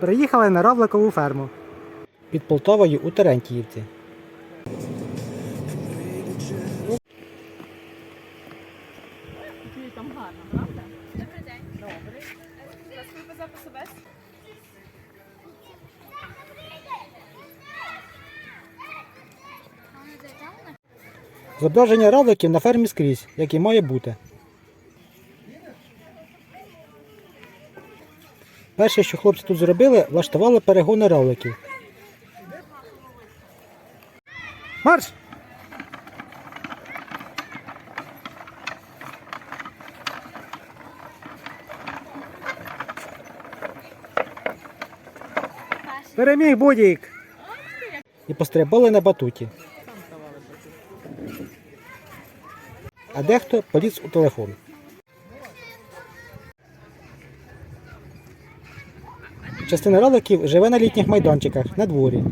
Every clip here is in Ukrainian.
Приїхали на Равликову ферму. Під Полтавою у Терентіївці. Там гарно, правда? Добрий день. Зображення равликів на фермі скрізь, як і має бути. Перше, що хлопці тут зробили, влаштували перегони равликів. Марш! Переміг будь-як! І пострибали на батуті. а дехто поліз у телефон. Частина роликів живе на літніх майданчиках на дворі.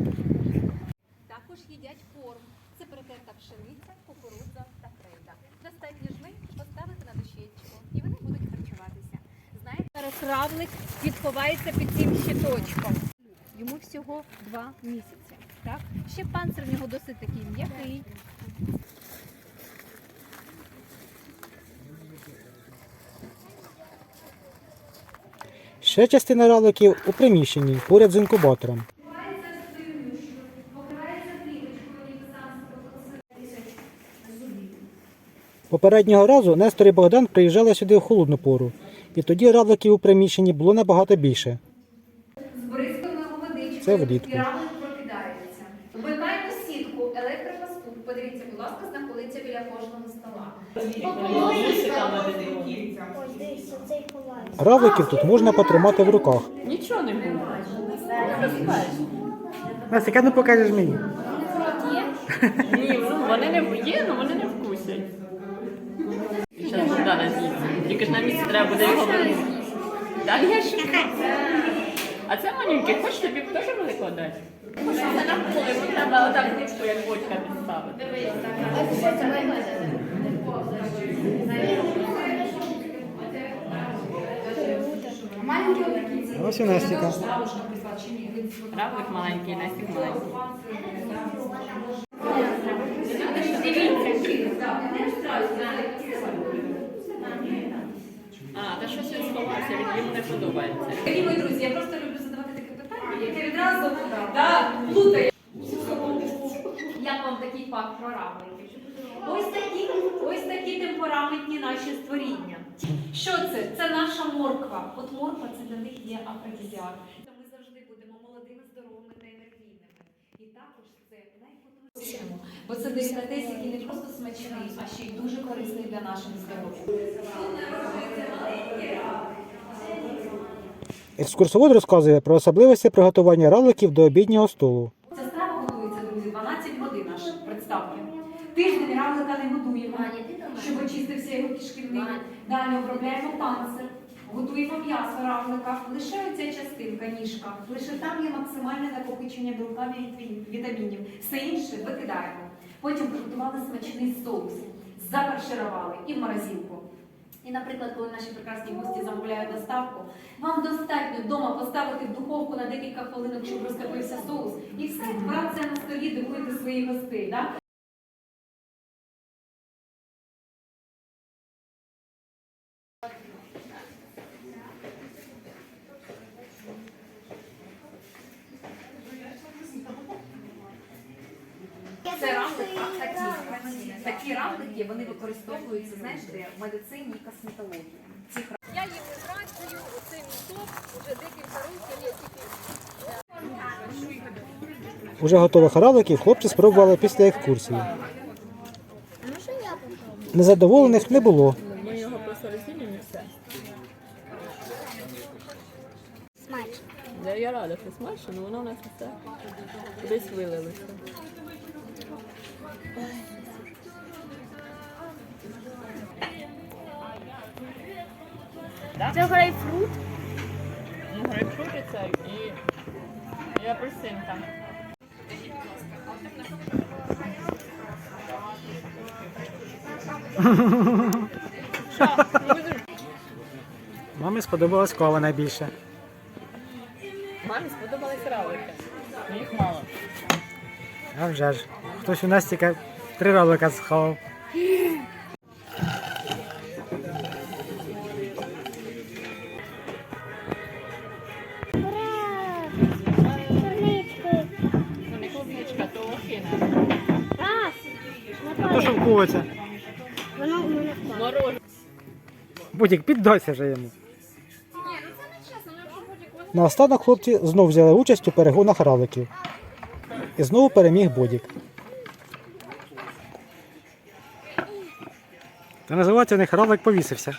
Також їдять корм. Це перетерта пшениця, кукурудза та крейда. Достатньо жми поставити на дощечку і вони будуть харчуватися. Знаєте, зараз равлик відховається під цим щиточком. Йому всього два місяці. Так? Ще панцир в нього досить такий м'який. Ще частина роликів у приміщенні поряд з інкубатором. Попереднього разу Нестор і Богдан приїжджали сюди в холодну пору, і тоді равликів у приміщенні було набагато більше. Це влітку. і равлик прокидається. Вмикаємо сітку, електропастух. Подивіться, будь ласка, знаходиться біля кожного стола. Равликів тут можна потримати в руках. Нічого не буде. Настя, ну покажеш мені. Ні, ну, вони не є, але вони не вкусять. Зараз Богдана з'їсть. Тільки ж на місці треба буде його вернути. Так, я ж. А це маленький, хочеш тобі теж великого дати? Це на поле, бо треба отак низько, як бочка підставити. Ось і Настіка. Равлик маленький, Настік маленький. А, та щось він сховався, він йому не подобається. Дорогі мої друзі, я просто люблю задавати таке питання, яке відразу да, плутає. Як вам такий факт про равликів? Ось такі, ось такі темпераментні наші створіння. Що це? Це наша морква. От морква це для них є афродизіак. Ми завжди будемо молодими, здоровими та енергійними. І також це найпотужніше. Бо це делікатес, який не просто смачний, а ще й дуже корисний для нашого здоров'я. Екскурсовод розказує про особливості приготування равликів до обіднього столу. Ця страва готується, друзі, 12 годин аж, представте. Тиждень равлика не годуємо, щоб очистився його кишківник. Далі обробляємо панцир, готуємо м'ясо равлика. Лише оця частинка, ніжка. Лише там є максимальне накопичення білка і вітамінів. Все інше викидаємо. Потім приготували смачний соус, зафарширували і в морозилку. І, наприклад, коли наші прекрасні гості замовляють доставку, вам достатньо вдома поставити в духовку на декілька хвилинок, щоб розтопився соус, і все, брат це на столі, дивуєте своїх гостей. Да? Такі рамлики вони використовуються, знаєш, де в медицині і косметології. Я їм працюю цей топ вже декілька років. Я тільки Уже готових равликів хлопці спробували після екскурсії. Незадоволених не було. Ми його просто розділимо і все. Смачно. Я, я рада, що смачно, але воно у нас все кудись вилилося. Це грейпфрут. Ну, грейпфрутиця і, і апельсинка. Мамі сподобалась кава найбільше. Мамі сподобались равлики. Їх мало. А вже ж. Хтось у нас тільки три равлика сховав. То. Воно у мене впало. Будік, піддайся вже йому. Ну ну будь-якого Наостанок хлопці знов взяли участь у перегонах равликів. І знову переміг Бодік. Та називається у них равлик повісився.